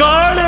காள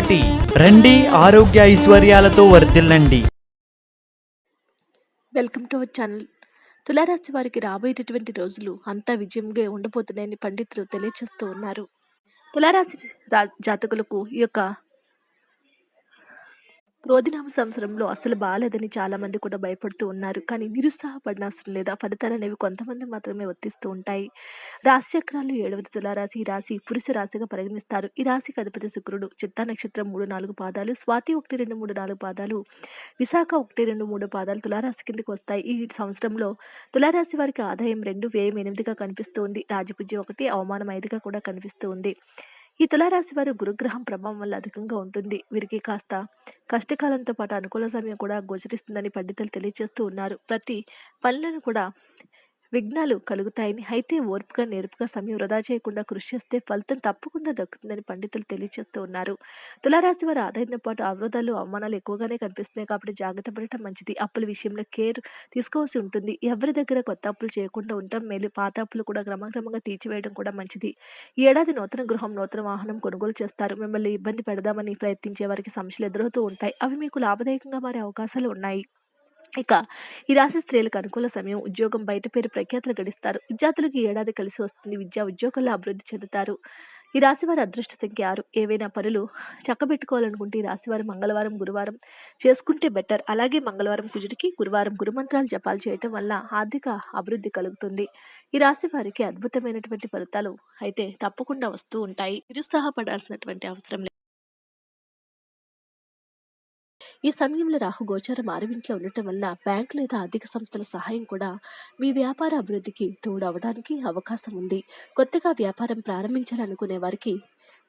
రండి ఆరోగ్య ఐశ్వర్యాలతో వర్ధిల్లండి. Welcome to our channel. తులారాశి వారికి రాబోయేటటువంటి రోజులు అంతా విజయంగా ఉండబోతున్నాయని పండితులు తెలియజేస్తూ ఉన్నారు. తులారాశి జాతకులకు ఈ యొక్క క్రోధినామ సంవత్సరంలో అసలు బాగాలేదని చాలా మంది కూడా భయపడుతూ ఉన్నారు. కానీ నిరుత్సాహపడిన అవసరం లేదా ఫలితాలు అనేవి కొంతమంది మాత్రమే వర్తిస్తూ ఉంటాయి. రాశి చక్రాలు ఏడవది తులారాశి. ఈ రాశి పురుష రాశిగా పరిగణిస్తారు. ఈ రాశికి అధిపతి శుక్రుడు. చిత్తా నక్షత్రం మూడు నాలుగు పాదాలు. స్వాతి ఒకటి రెండు మూడు నాలుగు పాదాలు. విశాఖ ఒకటి రెండు మూడు పాదాలు తులారాశి కిందకి వస్తాయి. ఈ సంవత్సరంలో తులారాశి వారికి ఆదాయం రెండు వ్యయం ఎనిమిదిగా కనిపిస్తూ ఉంది. రాజపూజ్యం ఒకటి అవమానం ఐదుగా కూడా కనిపిస్తూ ఉంది. ఈ తులారాశి వారు గురుగ్రహం ప్రభావం వల్ల అధికంగా ఉంటుంది. వీరికి కాస్త కష్టకాలంతో పాటు అనుకూల సమయం కూడా గోచరిస్తుందని పండితులు తెలియజేస్తూ ఉన్నారు. ప్రతి పనులను కూడా విఘ్నాలు కలుగుతాయని అయితే ఓర్పుగా నేర్పుగా సమయం వృధా చేయకుండా కృషి చేస్తే ఫలితం తప్పకుండా దక్కుతుందని పండితులు తెలియజేస్తూ ఉన్నారు. తులారాశి వారి ఆదాయంతో పాటు అవరోధాలు అవమానాలు ఎక్కువగానే కనిపిస్తున్నాయి కాబట్టి జాగ్రత్త పడటం మంచిది. అప్పుల విషయంలో కేర్ తీసుకోవాల్సి ఉంటుంది. ఎవరి దగ్గర కొత్త అప్పులు చేయకుండా ఉండటం మేలు. పాత అప్పులు కూడా క్రమక్రమంగా తీర్చివేయడం కూడా మంచిది. ఈ ఏడాది నూతన గృహం నూతన వాహనం కొనుగోలు చేస్తారు. మిమ్మల్ని ఇబ్బంది పెడదామని ప్రయత్నించే వారికి సమస్యలు ఎదురవుతూ ఉంటాయి. అవి మీకు లాభదాయకంగా మారే అవకాశాలు ఉన్నాయి. ఇక ఈ రాశి స్త్రీలకు అనుకూల సమయం ఉద్యోగం బయట పేరు ప్రఖ్యాతులు గడిస్తారు విద్యార్థులకు ఏడాది కలిసి వస్తుంది. విద్యా ఉద్యోగాల్లో అభివృద్ధి చెందుతారు. ఈ రాశి వారి అదృష్ట సంఖ్య ఆరు. ఏవైనా పనులు చక్కబెట్టుకోవాలనుకుంటే ఈ రాశి వారు మంగళవారం గురువారం చేసుకుంటే బెటర్. అలాగే మంగళవారం కుజుడికి గురువారం గురుమంత్రాలు జపాలు చేయటం వల్ల ఆర్థిక అభివృద్ధి కలుగుతుంది. ఈ రాశి వారికి అద్భుతమైనటువంటి ఫలితాలు అయితే తప్పకుండా వస్తూ ఉంటాయి. నిరుత్సాహపడాల్సినటువంటి అవసరం ఈ సమయంలో రాహు గోచారం ఆరవింట్లో ఉండటం వల్ల బ్యాంక్ లేదా ఆర్థిక సంస్థల సహాయం కూడా మీ వ్యాపార అభివృద్ధికి తోడవడానికి అవకాశం ఉంది. కొత్తగా వ్యాపారం ప్రారంభించాలనుకునే వారికి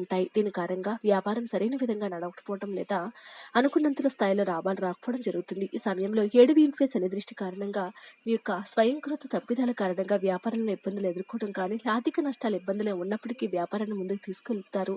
ఉంటాయి. దీని కారణంగా వ్యాపారం సరైన విధంగా నడవకపోవడం లేదా అనుకున్నంతలో స్థాయిలో లాభాలు రాకపోవడం జరుగుతుంది. ఈ సమయంలో ఏడు ఇన్ఫ్లుయెన్స్ అనే దృష్టి కారణంగా మీ యొక్క స్వయంకృత తప్పిదాల కారణంగా వ్యాపారంలో ఇబ్బందులు ఎదుర్కోవడం కానీ ఆర్థిక నష్టాలు ఇబ్బందులు ఉన్నప్పటికీ వ్యాపారాన్ని ముందుకు తీసుకెళ్తారు.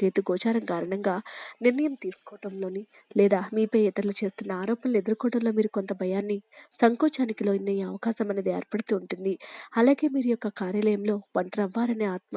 కేతు గోచారం కారణంగా నిర్ణయం తీసుకోవటంలోని లేదా మీపై ఇతరులు చేస్తున్న ఆరోపణలు ఎదుర్కోవడంలో మీరు కొంత భయాన్ని సంకోచానికి లోనయ్యే అవకాశం అనేది ఏర్పడుతూ ఉంటుంది. అలాగే మీరు యొక్క కార్యాలయంలో ఒంటరి ఆత్మ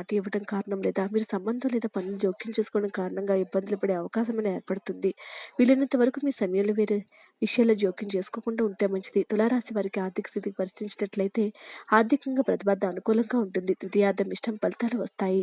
మాట ఇవ్వడం కారణం లేదా మీరు సంబంధం లేదా పనులు జోక్యం చేసుకోవడం కారణంగా ఇబ్బందులు పడే అవకాశం అనేది ఏర్పడుతుంది. వీలైనంత వరకు మీ సమయంలో వేరే విషయాల్లో జోక్యం చేసుకోకుండా ఉంటే మంచిది. తులారాశి వారికి ఆర్థిక స్థితికి పరిశీలించినట్లయితే ఆర్థికంగా ప్రతిపాద అనుకూలంగా ఉంటుంది. ద్వితీయార్థం ఇష్టం ఫలితాలు వస్తాయి.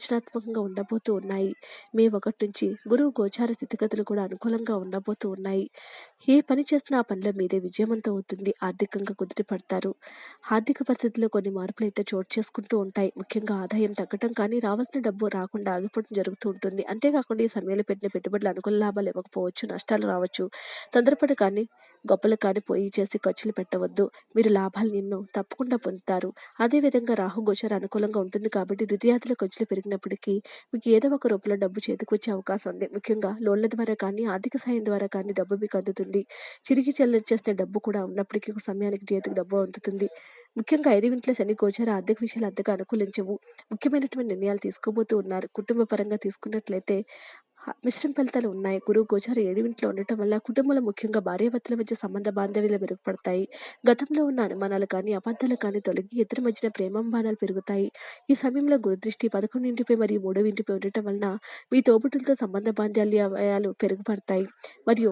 ప్రవచనాత్మకంగా ఉండబోతూ ఉన్నాయి. మే ఒకటి నుంచి గురువు గోచార స్థితిగతులు కూడా అనుకూలంగా ఉండబోతూ ఉన్నాయి. ఏ పని చేసినా ఆ పనిలో మీదే విజయవంతం అవుతుంది. ఆర్థికంగా కుదిరి పడతారు ఆర్థిక పరిస్థితుల్లో కొన్ని మార్పులు అయితే చోటు చేసుకుంటూ ఉంటాయి. ముఖ్యంగా ఆదాయం తగ్గటం కానీ రావాల్సిన డబ్బు రాకుండా ఆగిపోవడం జరుగుతూ ఉంటుంది. అంతేకాకుండా ఈ సమయంలో పెట్టిన పెట్టుబడులు అనుకూల లాభాలు ఇవ్వకపోవచ్చు నష్టాలు రావచ్చు. తొందరపడి కానీ గొప్పలు కాని పోయి చేసి ఖర్చులు పెట్టవద్దు. మీరు లాభాలు నిన్ను తప్పకుండా పొందుతారు. అదేవిధంగా రాహు గోచర అనుకూలంగా ఉంటుంది కాబట్టి ద్వితీయాదుల ఖర్చులు పెరిగినప్పటికీ మీకు ఏదో ఒక రూపంలో డబ్బు చేతికి వచ్చే అవకాశం ఉంది. ముఖ్యంగా లోన్ల ద్వారా కానీ ఆర్థిక సాయం ద్వారా కానీ డబ్బు మీకు అందుతుంది. చిరిగి చెల్లించేసిన డబ్బు కూడా ఉన్నప్పటికీ సమయానికి చేతికి డబ్బు అందుతుంది. ముఖ్యంగా ఐదు ఇంట్లో శని గోచర ఆర్థిక విషయాలు అంతగా అనుకూలించవు. ముఖ్యమైనటువంటి నిర్ణయాలు తీసుకోబోతూ ఉన్నారు. కుటుంబ పరంగా తీసుకున్నట్లయితే మిశ్రమ ఫలితాలు ఉన్నాయి. గురువు గోచార ఏడింట్లో ఉండటం వల్ల కుటుంబంలో ముఖ్యంగా భార్యాభర్తల మధ్య సంబంధ బాంధవ్యాలు మెరుగుపడతాయి. గతంలో ఉన్న అనుమానాలు కానీ అబద్ధాలు కానీ తొలగి ఇద్దరి మధ్యన ప్రేమాభిమానాలు పెరుగుతాయి. ఈ సమయంలో గురుదృష్టి పదకొండింటిపై మరియు మూడో ఇంటిపై ఉండటం వలన మీ తోబుట్టులతో సంబంధ బాంధవ్యాలు పెరుగుపడతాయి. మరియు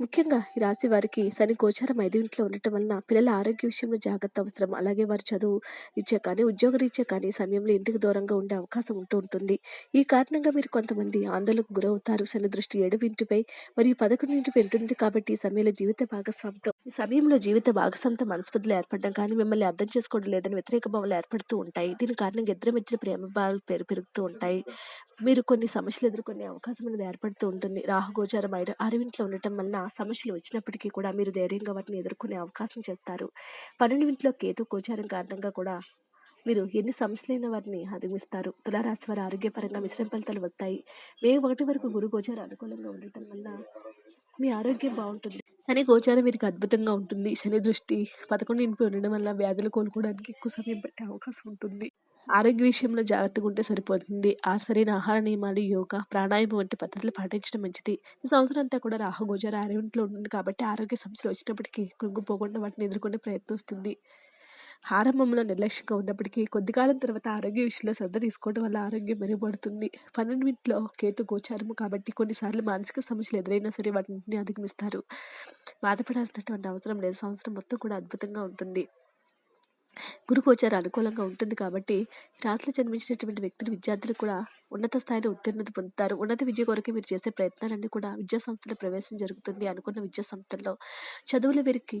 ముఖ్యంగా ఈ రాశి వారికి శని గోచారం ఐదు ఇంట్లో ఉండటం వలన పిల్లల ఆరోగ్య విషయంలో జాగ్రత్త అవసరం. అలాగే వారి చదువు ఇచ్చే కానీ ఉద్యోగ రీత్యా కానీ సమయంలో ఇంటికి దూరంగా ఉండే అవకాశం ఉంటూ ఉంటుంది. ఈ కారణంగా మీరు కొంతమంది ఆందోళనకు గురవుతారు. శని దృష్టి ఏడు ఇంటిపై మరియు పదకొండు ఇంటిపై ఉంటుంది కాబట్టి ఈ సమయంలో జీవిత భాగస్వామితో ఈ సమయంలో జీవిత భాగస్వామితో మనస్పర్ధలు ఏర్పడడం కానీ మిమ్మల్ని అర్థం చేసుకోవడం లేదని వ్యతిరేక భావాలు ఏర్పడుతూ ఉంటాయి. దీని కారణంగా ఇద్దరి మధ్య ప్రేమ భావాలు పెరుగుతూ ఉంటాయి. మీరు కొన్ని సమస్యలు ఎదుర్కొనే అవకాశం అనేది ఏర్పడుతూ ఉంటుంది. రాహుగోచారం అరవింట్లో ఉండటం వలన సమస్యలు వచ్చినప్పటికీ కూడా మీరు ధైర్యంగా వాటిని ఎదుర్కొనే అవకాశం చేస్తారు. పన్నెండింట్లో కేతు గోచారం కారణంగా కూడా మీరు ఎన్ని సమస్యలైన వాటిని అధిగమిస్తారు. తులారాశి వారి ఆరోగ్యపరంగా మిశ్రమ ఫలితాలు వస్తాయి. మే ఒకటి వరకు గురు గోచారం అనుకూలంగా ఉండటం వల్ల మీ ఆరోగ్యం బాగుంటుంది. శని గోచారం వీరికి అద్భుతంగా ఉంటుంది. శని దృష్టి పదకొండు ఇంటిపై ఉండడం వల్ల వ్యాధులు కోలుకోవడానికి ఎక్కువ సమయం పట్టే అవకాశం ఉంటుంది. ఆరోగ్య విషయంలో జాగ్రత్తగా ఉంటే సరిపోతుంది. ఆ సరైన ఆహార నియమాలు యోగా ప్రాణాయామం వంటి పద్ధతులు పాటించడం మంచిది. ఈ సంవత్సరం అంతా కూడా రాహు గోచార ఉంటుంది కాబట్టి ఆరోగ్య సమస్యలు వచ్చినప్పటికీ కృంగిపోకుండా వాటిని ఎదుర్కొనే ప్రయత్నిస్తుంది ఆరంభంలో నిర్లక్ష్యంగా ఉన్నప్పటికీ కొద్ది కాలం తర్వాత ఆరోగ్య విషయంలో శ్రద్ధ తీసుకోవడం వల్ల ఆరోగ్యం మెరుగుపడుతుంది. పన్నెండింటిలో కేతు గోచారము కాబట్టి కొన్నిసార్లు మానసిక సమస్యలు ఎదురైనా సరే వాటిని అధిగమిస్తారు. బాధపడాల్సినటువంటి అవసరం లేదు. సంవత్సరం మొత్తం కూడా అద్భుతంగా ఉంటుంది. గురుగోచారం అనుకూలంగా ఉంటుంది కాబట్టి రాత్రి జన్మించినటువంటి వ్యక్తులు విద్యార్థులు కూడా ఉన్నత స్థాయిలో ఉత్తీర్ణత పొందుతారు. ఉన్నత విద్య కొరకు మీరు చేసే ప్రయత్నాలన్నీ కూడా విద్యా సంస్థలో ప్రవేశం జరుగుతుంది అనుకున్న విద్యా సంస్థల్లో. చదువుల వీరికి